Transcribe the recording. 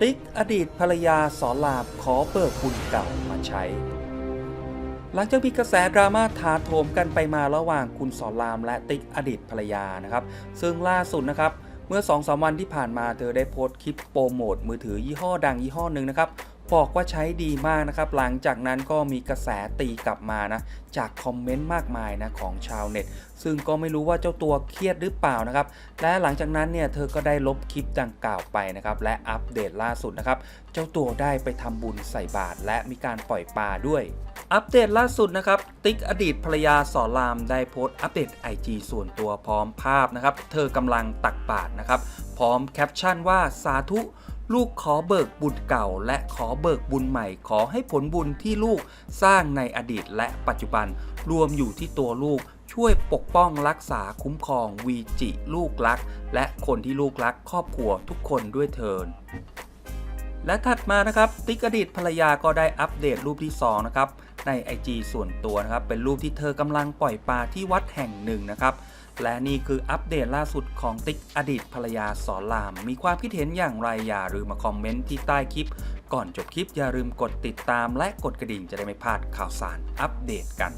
ติ๊กอดีตภรรยาสอนรามขอเบิกบุญเก่ามาใช้ หลังจากมีกระแสดราม่าถาโถมกันไปมาระหว่างคุณสอนรามและติ๊กอดีตภรรยานะครับ ซึ่งล่าสุดนะครับ เมื่อ2อสวันที่ผ่านมาเธอได้โพสต์คลิปโปรโมทมือถือยี่ห้อดังยี่ห้อหนึ่งนะครับ บอกว่าใช้ดีมากนะครับ หลังจากนั้นก็มีกระแสตีกลับมานะ จากคอมเมนต์มากมายนะของชาวเน็ต ซึ่งก็ไม่รู้ว่าเจ้าตัวเครียดหรือเปล่านะครับ และหลังจากนั้นเนี่ยเธอก็ได้ลบคลิปดังกล่าวไปนะครับ และอัปเดตล่าสุดนะครับ เจ้าตัวได้ไปทำบุญใส่บาตรและมีการปล่อยปลาด้วยอัปเดตล่าสุดนะครับ ติ๊กอดีตภรรยาสอนรามได้โพสต์อัปเดต IG ส่วนตัวพร้อมภาพนะครับ เธอกำลังตักบาตรนะครับ พร้อมแคปชั่นว่าสาธุ ลูกขอเบิกบุญเก่า และขอเบิกบุญใหม่ ขอให้ผลบุญที่ลูกสร้างในอดีตและปัจจุบัน รวมอยู่ที่ตัวลูกช่วยปกป้องรักษาคุ้มครองวีจิลูกรัก และคนที่ลูกรักครอบครัวทุกคนด้วยเทินและถัดมานะครับ ติ๊กอดีตภรรยาก็ได้อัปเดตรูปที่ 2 นะครับ ใน IG ส่วนตัวนะครับ เป็นรูปที่เธอกำลังปล่อยปลาที่วัดแห่งหนึ่งนะครับ และนี่คืออัปเดตล่าสุดของติ๊กอดีตภรรยาสอนราม มีความคิดเห็นอย่างไรอย่าลืมมาคอมเมนต์ที่ใต้คลิป ก่อนจบคลิปอย่าลืมกดติดตามและกดกระดิ่งจะได้ไม่พลาดข่าวสารอัปเดตกัน